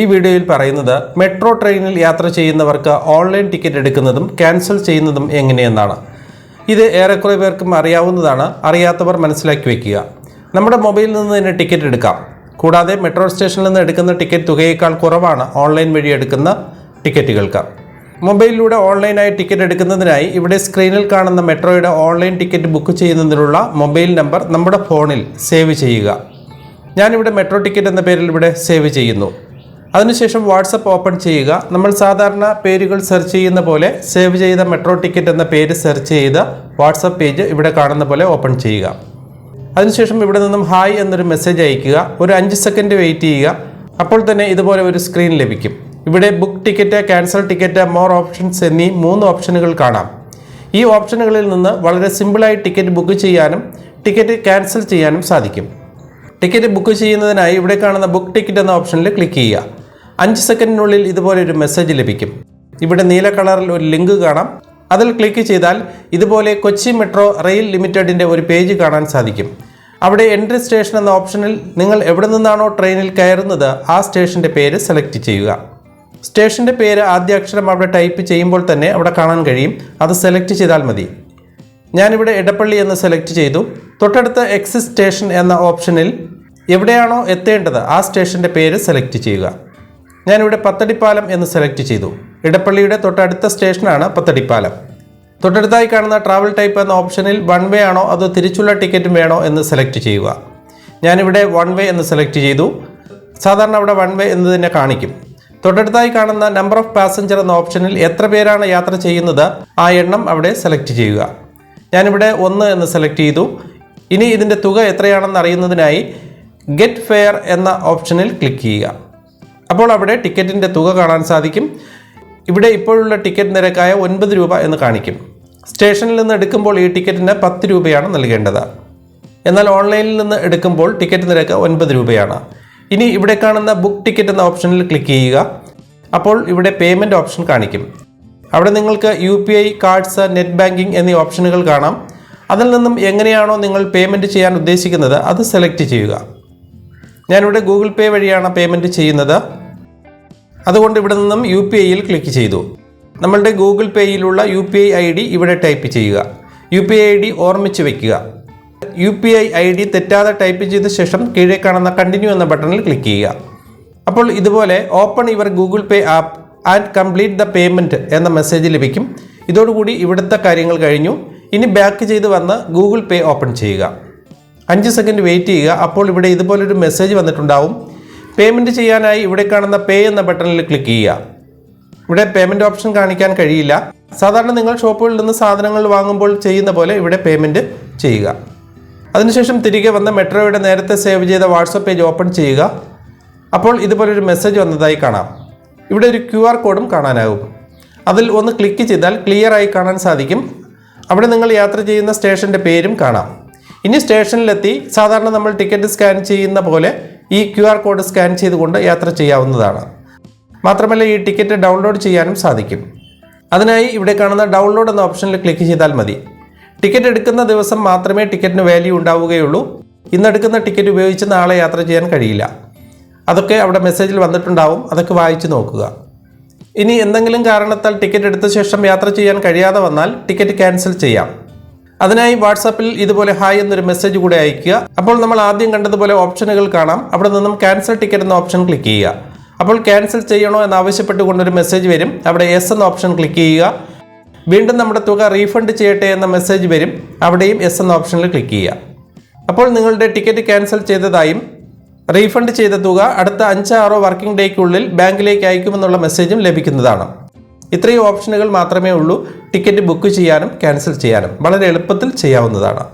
ഈ വീഡിയോയിൽ പറയുന്നത് മെട്രോ ട്രെയിനിൽ യാത്ര ചെയ്യുന്നവർക്ക് ഓൺലൈൻ ടിക്കറ്റ് എടുക്കുന്നതും ക്യാൻസൽ ചെയ്യുന്നതും എങ്ങനെയെന്നാണ്. ഇത് ഏറെക്കുറെ പേർക്കും അറിയാവുന്നതാണ് അറിയാത്തവർ മനസ്സിലാക്കി വയ്ക്കുക നമ്മുടെ മൊബൈലിൽ നിന്ന് തന്നെ ടിക്കറ്റ് എടുക്കാം. കൂടാതെ മെട്രോ സ്റ്റേഷനിൽ നിന്ന് എടുക്കുന്ന ടിക്കറ്റ് തുകയേക്കാൾ കുറവാണ് ഓൺലൈൻ വഴി എടുക്കുന്ന ടിക്കറ്റുകൾക്ക്. മൊബൈലിലൂടെ ഓൺലൈനായി ടിക്കറ്റ് എടുക്കുന്നതിനായി ഇവിടെ സ്ക്രീനിൽ കാണുന്ന മെട്രോയുടെ ഓൺലൈൻ ടിക്കറ്റ് ബുക്ക് ചെയ്യുന്നതിനുള്ള മൊബൈൽ നമ്പർ നമ്മുടെ ഫോണിൽ സേവ് ചെയ്യുക. ഞാനിവിടെ മെട്രോ ടിക്കറ്റ് എന്ന പേരിൽ ഇവിടെ സേവ് ചെയ്യുന്നു. അതിനുശേഷം വാട്സപ്പ് ഓപ്പൺ ചെയ്യുക. നമ്മൾ സാധാരണ പേരുകൾ സെർച്ച് ചെയ്യുന്ന പോലെ സേവ് ചെയ്ത മെട്രോ ടിക്കറ്റ് എന്ന പേര് സെർച്ച് ചെയ്ത വാട്സപ്പ് പേജ് ഇവിടെ കാണുന്ന പോലെ ഓപ്പൺ ചെയ്യുക. അതിനുശേഷം ഇവിടെ നിന്നും ഹായ് എന്നൊരു മെസ്സേജ് അയക്കുക ഒരു അഞ്ച് സെക്കൻഡ് വെയിറ്റ് ചെയ്യുക. അപ്പോൾ തന്നെ ഇതുപോലെ ഒരു സ്ക്രീൻ ലഭിക്കും. ഇവിടെ book ticket cancel ticket more options എന്നീ മൂന്ന് ഓപ്ഷനുകൾ കാണാം. ഈ ഓപ്ഷനുകളിൽ നിന്ന് വളരെ സിമ്പിളായി ടിക്കറ്റ് ബുക്ക് ചെയ്യാനും ടിക്കറ്റ് ക്യാൻസൽ ചെയ്യാനും സാധിക്കും. ടിക്കറ്റ് ബുക്ക് ചെയ്യുന്നതിനായി ഇവിടെ കാണുന്ന ബുക്ക് ടിക്കറ്റ് എന്ന ഓപ്ഷനിൽ ക്ലിക്ക് ചെയ്യുക. അഞ്ച് സെക്കൻഡിനുള്ളിൽ ഇതുപോലെ ഒരു മെസ്സേജ് ലഭിക്കും. ഇവിടെ നീല കളറിൽ ഒരു ലിങ്ക് കാണാം. അതിൽ ക്ലിക്ക് ചെയ്താൽ ഇതുപോലെ കൊച്ചി മെട്രോ റെയിൽ ലിമിറ്റഡിന്റെ ഒരു പേജ് കാണാൻ സാധിക്കും. അവിടെ എൻട്രി സ്റ്റേഷൻ എന്ന ഓപ്ഷനിൽ നിങ്ങൾ എവിടെ നിന്നാണോ ട്രെയിനിൽ കയറുന്നത് ആ സ്റ്റേഷന്റെ പേര് സെലക്ട് ചെയ്യുക. സ്റ്റേഷന്റെ പേര് ആദ്യ അക്ഷരം അവിടെ ടൈപ്പ് ചെയ്യുമ്പോൾ തന്നെ അവിടെ കാണാൻ കഴിയും. അത് സെലക്ട് ചെയ്താൽ മതി. ഞാനിവിടെ ഇടപ്പള്ളി എന്ന് സെലക്ട് ചെയ്തു. തൊട്ടടുത്ത എക്സിസ് സ്റ്റേഷൻ എന്ന ഓപ്ഷനിൽ എവിടെയാണോ എത്തേണ്ടത് ആ സ്റ്റേഷന്റെ പേര് സെലക്ട് ചെയ്യുക. ഞാനിവിടെ പത്തടിപ്പാലം എന്ന് സെലക്ട് ചെയ്തു. ഇടപ്പള്ളിയുടെ തൊട്ടടുത്ത സ്റ്റേഷനാണ് പത്തടിപ്പാലം. തൊട്ടടുത്തായി കാണുന്ന ട്രാവൽ ടൈപ്പ് എന്ന ഓപ്ഷനിൽ വൺ വേ ആണോ അതോ തിരിച്ചുള്ള ടിക്കറ്റും വേണോ എന്ന് സെലക്ട് ചെയ്യുക. ഞാനിവിടെ വൺ വേ എന്ന് സെലക്ട് ചെയ്തു. സാധാരണ അവിടെ വൺ വേ എന്ന് തന്നെ കാണിക്കും. തൊട്ടടുത്തായി കാണുന്ന നമ്പർ ഓഫ് പാസഞ്ചർ എന്ന ഓപ്ഷനിൽ എത്ര പേരാണ് യാത്ര ചെയ്യുന്നത് ആ എണ്ണം അവിടെ സെലക്ട് ചെയ്യുക. ഞാനിവിടെ ഒന്ന് എന്ന് സെലക്ട് ചെയ്തു. ഇനി ഇതിന്റെ തുക എത്രയാണെന്ന് അറിയുന്നതിനായി ഗെറ്റ് ഫെയർ എന്ന ഓപ്ഷനിൽ ക്ലിക്ക് ചെയ്യുക. അപ്പോൾ അവിടെ ടിക്കറ്റിന്റെ തുക കാണാൻ സാധിക്കും. ഇവിടെ ഇപ്പോഴുള്ള ടിക്കറ്റ് നിരക്കായ ഒൻപത് രൂപ എന്ന് കാണിക്കും. സ്റ്റേഷനിൽ നിന്ന് എടുക്കുമ്പോൾ ഈ ടിക്കറ്റിന് പത്ത് രൂപയാണ് നൽകേണ്ടത്. എന്നാൽ ഓൺലൈനിൽ നിന്ന് എടുക്കുമ്പോൾ ടിക്കറ്റ് നിരക്ക് ഒൻപത് രൂപയാണ്. ഇനി ഇവിടെ കാണുന്ന ബുക്ക് ടിക്കറ്റ് എന്ന ഓപ്ഷനിൽ ക്ലിക്ക് ചെയ്യുക. അപ്പോൾ ഇവിടെ പേയ്മെന്റ് ഓപ്ഷൻ കാണിക്കും. അവിടെ നിങ്ങൾക്ക് U P I cards net banking എന്നീ ഓപ്ഷനുകൾ കാണാം. അതിൽ നിന്നും എങ്ങനെയാണോ നിങ്ങൾ പേയ്മെന്റ് ചെയ്യാൻ ഉദ്ദേശിക്കുന്നത് അത് സെലക്ട് ചെയ്യുക. ഞാനിവിടെ ഗൂഗിൾ പേ വഴിയാണ് പേയ്മെന്റ് ചെയ്യുന്നത്. അതുകൊണ്ട് ഇവിടെ നിന്നും യു പി ഐയിൽ ക്ലിക്ക് ചെയ്തു. നമ്മളുടെ Google പേയിലുള്ള U P I I D ഇവിടെ ടൈപ്പ് ചെയ്യുക. U P I I D ഓർമ്മിച്ച് വയ്ക്കുക U P I I D തെറ്റാതെ ടൈപ്പ് ചെയ്ത ശേഷം കീഴേ കാണുന്ന കണ്ടിന്യൂ എന്ന ബട്ടണിൽ ക്ലിക്ക് ചെയ്യുക. അപ്പോൾ ഇതുപോലെ open your Google Pay app and complete the payment എന്ന മെസ്സേജ് ലഭിക്കും. ഇതോടുകൂടി ഇവിടുത്തെ കാര്യങ്ങൾ കഴിഞ്ഞു. ഇനി ബാക്ക് ചെയ്ത് വന്ന് ഗൂഗിൾ പേ ഓപ്പൺ ചെയ്യുക. അഞ്ച് സെക്കൻഡ് വെയിറ്റ് ചെയ്യുക. അപ്പോൾ ഇവിടെ ഇതുപോലൊരു മെസ്സേജ് വന്നിട്ടുണ്ടാവും. പേയ്മെന്റ് ചെയ്യാനായി ഇവിടെ കാണുന്ന പേ എന്ന ബട്ടണിൽ ക്ലിക്ക് ചെയ്യുക. ഇവിടെ പേയ്മെന്റ് ഓപ്ഷൻ കാണിക്കാൻ കഴിയില്ല. സാധാരണ നിങ്ങൾ ഷോപ്പുകളിൽ നിന്ന് സാധനങ്ങൾ വാങ്ങുമ്പോൾ ചെയ്യുന്ന പോലെ ഇവിടെ പേയ്മെന്റ് ചെയ്യുക. അതിനുശേഷം തിരികെ വന്ന് മെട്രോയുടെ നേരത്തെ സേവ് ചെയ്ത വാട്സപ്പ് പേജ് ഓപ്പൺ ചെയ്യുക. അപ്പോൾ ഇതുപോലൊരു മെസ്സേജ് വന്നതായി കാണാം. ഇവിടെ ഒരു ക്യു ആർ കോഡും കാണാനാകും. അതിൽ ഒന്ന് ക്ലിക്ക് ചെയ്താൽ ക്ലിയർ ആയി കാണാൻ സാധിക്കും. അവിടെ നിങ്ങൾ യാത്ര ചെയ്യുന്ന സ്റ്റേഷന്റെ പേരും കാണാം. ഇനി സ്റ്റേഷനിലെത്തി സാധാരണ നമ്മൾ ടിക്കറ്റ് സ്കാൻ ചെയ്യുന്ന പോലെ ഈ ക്യു ആർ കോഡ് സ്കാൻ ചെയ്തുകൊണ്ട് യാത്ര ചെയ്യാവുന്നതാണ്. മാത്രമല്ല ഈ ടിക്കറ്റ് ഡൗൺലോഡ് ചെയ്യാനും സാധിക്കും. അതിനായി ഇവിടെ കാണുന്ന ഡൗൺലോഡ് എന്ന ഓപ്ഷനിൽ ക്ലിക്ക് ചെയ്താൽ മതി. ടിക്കറ്റ് എടുക്കുന്ന ദിവസം മാത്രമേ ടിക്കറ്റിന് വാല്യൂ ഉണ്ടാവുകയുള്ളൂ. ഇന്നെടുക്കുന്ന ടിക്കറ്റ് ഉപയോഗിച്ച് നാളെ യാത്ര ചെയ്യാൻ കഴിയില്ല. അതൊക്കെ അവിടെ മെസ്സേജിൽ വന്നിട്ടുണ്ടാവും. അതൊക്കെ വായിച്ചു നോക്കുക. ഇനി എന്തെങ്കിലും കാരണത്താൽ ടിക്കറ്റ് എടുത്ത ശേഷം യാത്ര ചെയ്യാൻ കഴിയാതെ വന്നാൽ ടിക്കറ്റ് ക്യാൻസൽ ചെയ്യാം. അതിനായി വാട്സാപ്പിൽ ഇതുപോലെ ഹായ് എന്നൊരു മെസ്സേജ് കൂടെ അയക്കുക അപ്പോൾ നമ്മൾ ആദ്യം കണ്ടതുപോലെ ഓപ്ഷനുകൾ കാണാം. അവിടെ നിന്നും ക്യാൻസൽ ടിക്കറ്റ് എന്ന ഓപ്ഷൻ ക്ലിക്ക് ചെയ്യുക. അപ്പോൾ ക്യാൻസൽ ചെയ്യണോ എന്ന് ആവശ്യപ്പെട്ടുകൊണ്ടൊരു മെസ്സേജ് വരും. അവിടെ എസ് എന്ന ഓപ്ഷൻ ക്ലിക്ക് ചെയ്യുക. വീണ്ടും നമ്മുടെ തുക റീഫണ്ട് ചെയ്യട്ടെ എന്ന മെസ്സേജ് വരും. അവിടെയും എസ് എന്ന ഓപ്ഷനിൽ ക്ലിക്ക് ചെയ്യുക. അപ്പോൾ നിങ്ങളുടെ ടിക്കറ്റ് ക്യാൻസൽ ചെയ്തതായും റീഫണ്ട് ചെയ്ത തുക അടുത്ത അഞ്ചാറോ വർക്കിംഗ് ഡേക്കുള്ളിൽ ബാങ്കിലേക്ക് അയക്കുമെന്നുള്ള മെസ്സേജും ലഭിക്കുന്നതാണ്. ഇത്രയും ഓപ്ഷനുകൾ മാത്രമേ ഉള്ളൂ. ടിക്കറ്റ് ബുക്ക് ചെയ്യാനും ക്യാൻസൽ ചെയ്യാനും വളരെ എളുപ്പത്തിൽ ചെയ്യാവുന്നതാണ്.